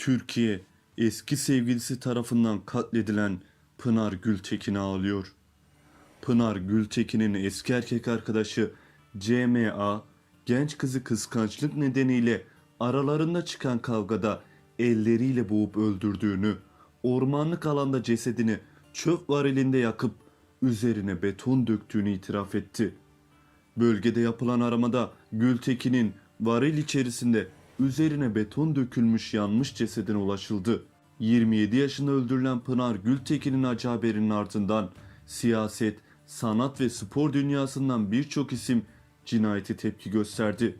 Türkiye eski sevgilisi tarafından katledilen Pınar Gültekin'i ağlıyor. Pınar Gültekin'in eski erkek arkadaşı CMA genç kızı kıskançlık nedeniyle aralarında çıkan kavgada elleriyle boğup öldürdüğünü, ormanlık alanda cesedini çöp varilinde yakıp üzerine beton döktüğünü itiraf etti. Bölgede yapılan aramada Gültekin'in varil içerisinde üzerine beton dökülmüş yanmış cesedine ulaşıldı. 27 yaşında öldürülen Pınar Gültekin'in acı haberinin ardından siyaset, sanat ve spor dünyasından birçok isim cinayeti tepki gösterdi.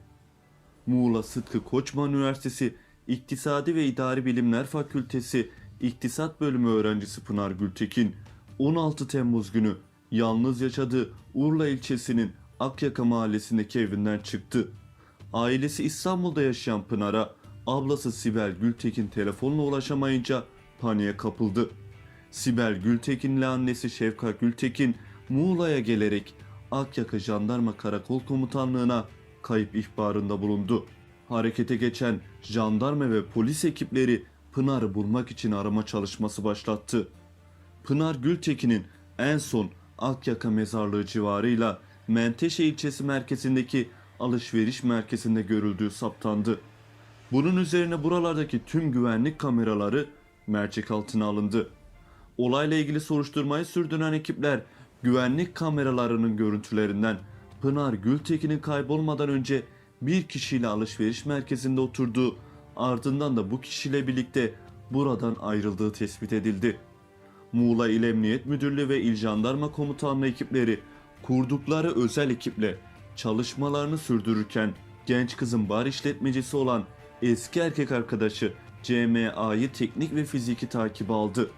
Muğla Sıtkı Koçman Üniversitesi İktisadi ve İdari Bilimler Fakültesi İktisat Bölümü öğrencisi Pınar Gültekin 16 Temmuz günü yalnız yaşadığı Urla ilçesinin Akyaka mahallesindeki evinden çıktı. Ailesi İstanbul'da yaşayan Pınar'a ablası Sibel Gültekin telefonla ulaşamayınca paniğe kapıldı. Sibel Gültekin ile annesi Şefkat Gültekin Muğla'ya gelerek Akyaka Jandarma Karakol Komutanlığı'na kayıp ihbarında bulundu. Harekete geçen jandarma ve polis ekipleri Pınar'ı bulmak için arama çalışması başlattı. Pınar Gültekin'in en son Akyaka mezarlığı civarıyla Menteşe ilçesi merkezindeki alışveriş merkezinde görüldüğü saptandı. Bunun üzerine buralardaki tüm güvenlik kameraları mercek altına alındı. Olayla ilgili soruşturmayı sürdüren ekipler güvenlik kameralarının görüntülerinden Pınar Gültekin'in kaybolmadan önce bir kişiyle alışveriş merkezinde oturduğu ardından da bu kişiyle birlikte buradan ayrıldığı tespit edildi. Muğla İl Emniyet Müdürlüğü ve İl Jandarma Komutanlığı ekipleri kurdukları özel ekiple çalışmalarını sürdürürken genç kızın bar işletmecisi olan eski erkek arkadaşı CMA'yı teknik ve fiziki takip aldı.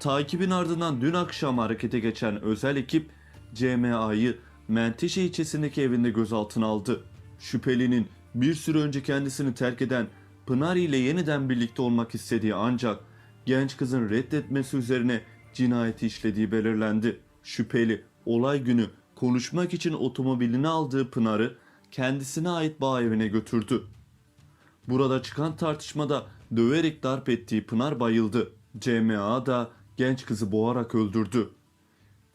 Takibin ardından dün akşam harekete geçen özel ekip CMA'yı Menteşe ilçesindeki evinde gözaltına aldı. Şüphelinin bir süre önce kendisini terk eden Pınar ile yeniden birlikte olmak istediği ancak genç kızın reddetmesi üzerine cinayeti işlediği belirlendi. Şüpheli olay günü konuşmak için otomobilini aldığı Pınar'ı kendisine ait bağ evine götürdü. Burada çıkan tartışmada döverek darp ettiği Pınar bayıldı. CMA da genç kızı boğarak öldürdü.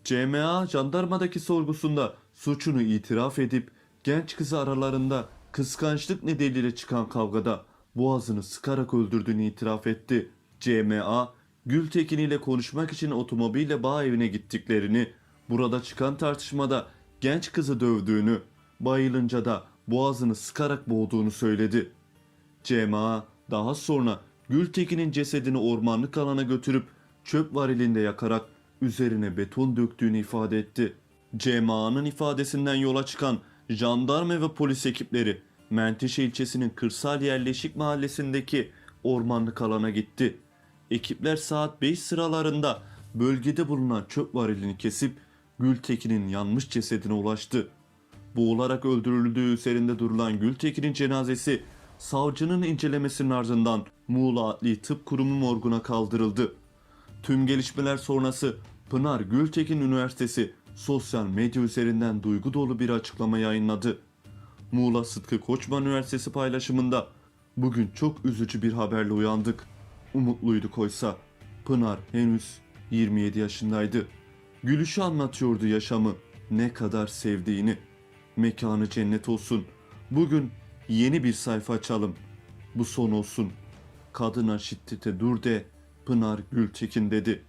CMA jandarmadaki sorgusunda suçunu itiraf edip genç kızı aralarında kıskançlık nedeniyle çıkan kavgada boğazını sıkarak öldürdüğünü itiraf etti. CMA, Gültekin ile konuşmak için otomobille bağ evine gittiklerini, burada çıkan tartışmada genç kızı dövdüğünü, bayılınca da boğazını sıkarak boğduğunu söyledi. CMA daha sonra Gültekin'in cesedini ormanlık alana götürüp çöp varilinde yakarak üzerine beton döktüğünü ifade etti. CMA'nın ifadesinden yola çıkan jandarma ve polis ekipleri Menteşe ilçesinin kırsal yerleşik mahallesindeki ormanlık alana gitti. Ekipler saat 5 sıralarında bölgede bulunan çöp varilini kesip Gültekin'in yanmış cesedine ulaştı. Boğularak öldürüldüğü üzerinde durulan Gültekin'in cenazesi savcının incelemesinin ardından Muğla Adli Tıp Kurumu morguna kaldırıldı. Tüm gelişmeler sonrası Pınar Gültekin Üniversitesi sosyal medya üzerinden duygu dolu bir açıklama yayınladı. Muğla Sıtkı Koçman Üniversitesi paylaşımında bugün çok üzücü bir haberle uyandık. Umutluyduk oysa. Pınar henüz 27 yaşındaydı. Gülüşü anlatıyordu yaşamı, ne kadar sevdiğini. Mekanı cennet olsun. Bugün yeni bir sayfa açalım. Bu son olsun. Kadına şiddete dur de Pınar Gültekin dedi.